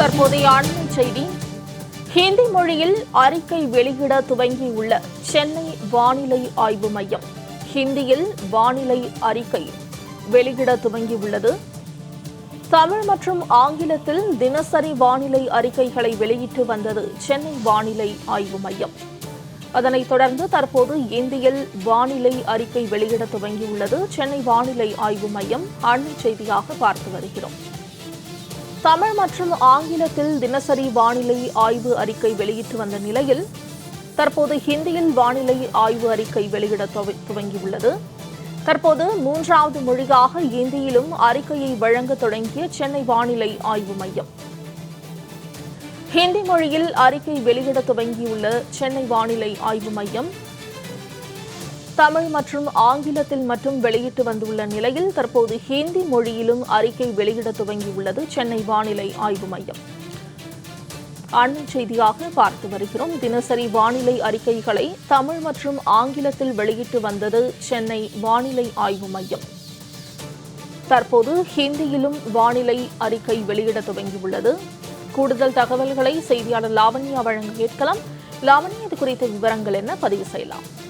தற்போதைய அண்மை செய்தி. ஹிந்தி மொழியில் அறிக்கை வெளியிட துவங்கியுள்ள சென்னை வானிலை ஆய்வு மையம். ஹிந்தியில் வானிலை அறிக்கை வெளியிட துவங்கியுள்ளது. தமிழ் மற்றும் ஆங்கிலத்தில் தினசரி வானிலை அறிக்கைகளை வெளியிட்டு வந்தது சென்னை வானிலை ஆய்வு மையம். அதனைத் தொடர்ந்து தற்போது இந்தியில் வானிலை அறிக்கை வெளியிட துவங்கியுள்ளது சென்னை வானிலை ஆய்வு மையம். அண்மை செய்தியாக பார்த்து வருகிறோம். தமிழ் மற்றும் ஆங்கிலத்தில் தினசரி வானிலை ஆய்வு அறிக்கை வெளியிட்டு வந்த நிலையில் தற்போது ஹிந்தியில் வானிலை ஆய்வு அறிக்கை வெளியிட துவங்கியுள்ளது. தற்போது மூன்றாவது மொழியாக இந்தியிலும் அறிக்கையை வழங்க தொடங்கிய சென்னை வானிலை ஆய்வு மையம். ஹிந்தி மொழியில் அறிக்கை வெளியிட துவங்கியுள்ள சென்னை வானிலை ஆய்வு மையம் தமிழ் மற்றும் ஆங்கிலத்தில் மட்டும் வெளியிட்டு வந்துள்ள நிலையில் தற்போது ஹிந்தி மொழியிலும் அறிக்கை வெளியிட துவங்கியுள்ளது சென்னை வானிலை ஆய்வு மையம். அண்மை செய்தியாக பார்த்து வருகிறோம். தினசரி வானிலை அறிக்கைகளை தமிழ் மற்றும் ஆங்கிலத்தில் வெளியிட்டு வந்தது சென்னை வானிலை ஆய்வு மையம். தற்போது ஹிந்தியிலும் வானிலை அறிக்கை வெளியிட துவங்கியுள்ளது. கூடுதல் தகவல்களை செய்தியாளர் லாவண்யா வழங்க கேட்கலாம். லாவண்யா இது குறித்த விவரங்கள் என்ன? பதிவு செய்யலாம்.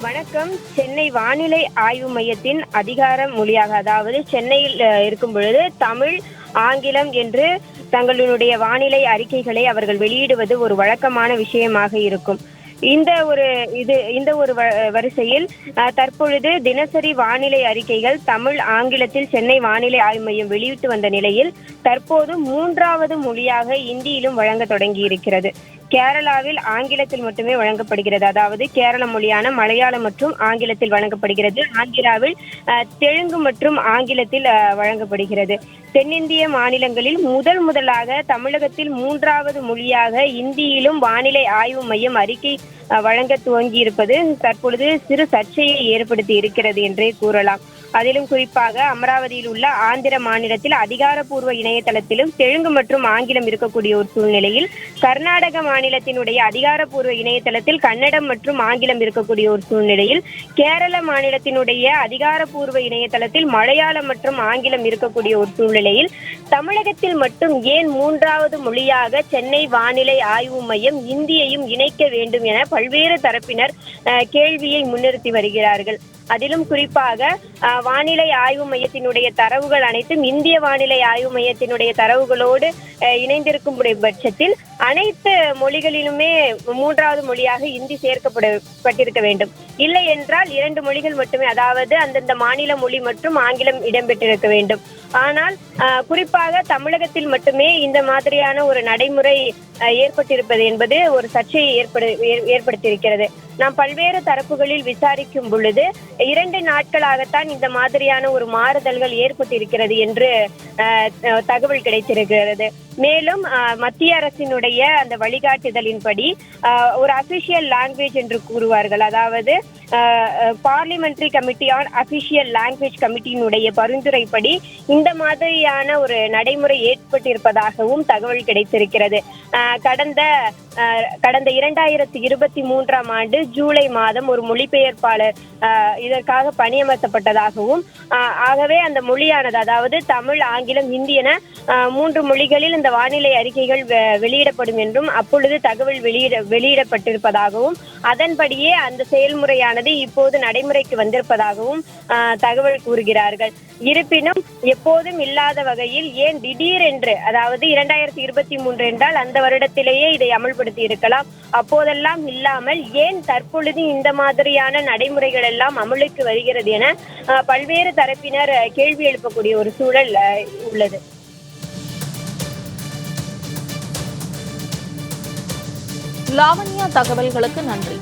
வணக்கம். சென்னை வானிலை ஆய்வு மையத்தின் அதிகார மொழியாக அதாவது சென்னையில் இருக்கும் பொழுது தமிழ் ஆங்கிலம் என்று தங்களுடைய வானிலை அறிக்கைகளை அவர்கள் வெளியிடுவது ஒரு வழக்கமான விஷயமாக இருக்கும். இந்த ஒரு இது இந்த ஒரு வ- வரிசையில் அஹ், தற்பொழுது தினசரி வானிலை அறிக்கைகள் தமிழ் ஆங்கிலத்தில் சென்னை வானிலை ஆய்வு மையம் வெளியிட்டு வந்த நிலையில் தற்போது மூன்றாவது மொழியாக இந்தியிலும் வழங்க தொடங்கி இருக்கிறது கேரளாவில் ஆங்கிலத்தில் மட்டுமே வழங்கப்படுகிறது. அதாவது கேரள மொழியான மலையாளம் மற்றும் ஆங்கிலத்தில் வழங்கப்படுகிறது. ஆந்திராவில் தெலுங்கு மற்றும் ஆங்கிலத்தில் அஹ், வழங்கப்படுகிறது. தென்னிந்திய மாநிலங்களில் முதல் முதலாக தமிழகத்தில் மூன்றாவது மொழியாக இந்தியிலும் வானிலை ஆய்வு மையம் அறிக்கை அஹ், வழங்க துவங்கி இருப்பது தற்பொழுது சிறு சர்ச்சையை ஏற்படுத்தி இருக்கிறது என்றே கூறலாம். அதிலும் குறிப்பாக அமராவதியில் உள்ள ஆந்திர மாநிலத்தில் அதிகாரப்பூர்வ இணையதளத்திலும் தெலுங்கு மற்றும் ஆங்கிலம் இருக்கக்கூடிய ஒரு சூழ்நிலையில் கர்நாடக மாநிலத்தினுடைய அதிகாரப்பூர்வ இணையதளத்தில் கன்னடம் மற்றும் ஆங்கிலம் இருக்கக்கூடிய ஒரு சூழ்நிலையில் கேரள மாநிலத்தினுடைய அதிகாரப்பூர்வ இணையதளத்தில் மலையாளம் மற்றும் ஆங்கிலம் இருக்கக்கூடிய ஒரு சூழ்நிலையில் தமிழகத்தில் மட்டும் ஏன் மூன்றாவது மொழியாக சென்னை வானிலை ஆய்வு மையம் இந்தியையும் இணைக்க வேண்டும் என பல்வேறு தரப்பினர் அஹ், கேள்வியை முன்னிறுத்தி வருகிறார்கள். அதிலும் குறிப்பாக வானிலை ஆய்வு மையத்தினுடைய தரவுகள் அனைத்தும் இந்திய வானிலை ஆய்வு மையத்தினுடைய தரவுகளோடு அஹ், இணைந்திருக்கும் பட்சத்தில் அனைத்து மொழிகளிலுமே மூன்றாவது மொழியாக இந்தி சேர்க்கப்படப்பட்டிருக்க வேண்டும். இல்லை என்றால் இரண்டு மொழிகள் மட்டுமே அதாவது அந்தந்த மாநில மொழி மற்றும் ஆங்கிலம் இடம்பெற்றிருக்க வேண்டும். ஆனால் குறிப்பாக தமிழகத்தில் மட்டுமே இந்த மாதிரியான ஒரு நடைமுறை ஏற்பட்டிருப்பது என்பது ஒரு சர்ச்சையை ஏற்படு ஏற்படுத்தியிருக்கிறது. நாம் பல்வேறு தரப்புகளில் விசாரிக்கும் பொழுது இரண்டு நாட்களாகத்தான் இந்த மாதிரியான ஒரு மாறுதல்கள் ஏற்பட்டிருக்கிறது என்று தகவல் கிடைத்திருக்கிறது. மேலும் மத்திய அரசினுடைய அந்த வழிகாட்டுதலின்படி ஒரு அபிஷியல் லாங்குவேஜ் என்று கூறுவார்கள். அதாவது parliamentary committee on official language கமிட்டியினுடைய பரிந்துரைப்படி இந்த மாதிரியான ஒரு நடைமுறை ஏற்பட்டிருப்பதாகவும் தகவல் கிடைத்திருக்கிறது. கடந்த கடந்த இரண்டாயிரத்தி இருபத்தி மூன்றாம் ஆண்டு ஜூலை மாதம் ஒரு மொழிபெயர்ப்பாளர் இதற்காக பணியமர்த்தப்பட்டதாகவும் ஆகவே அந்த மொழியானது அதாவது தமிழ் ஆங்கிலம் ஹிந்தி என மூன்று மொழிகளில் இந்த வானிலை அறிக்கைகள் வெளியிடப்படும் என்றும் அப்பொழுது தகவல் வெளியிட வெளியிடப்பட்டிருப்பதாகவும் அதன்படியே அந்த செயல்முறையானது இப்போது நடைமுறைக்கு வந்திருப்பதாகவும் தகவல் கூறுகிறார்கள். இருப்பினும் எப்போதும் இல்லாத வகையில் ஏன் திடீரென்று அதாவது இரண்டாயிரத்தி இருபத்தி மூன்று என்றால் அந்த வருடத்திலேயே இதை அமல் ஏற்படுத்தி இருக்கலாம். அப்போதெல்லாம் இல்லாமல் ஏன் தற்பொழுது இந்த மாதிரியான நடைமுறைகள் எல்லாம் அமலுக்கு வருகிறது என பல்வேறு தரப்பினர் கேள்வி எழுப்பக்கூடிய ஒரு சூழல் உள்ளது. லாவண்யா தகவல்களுக்கு நன்றி.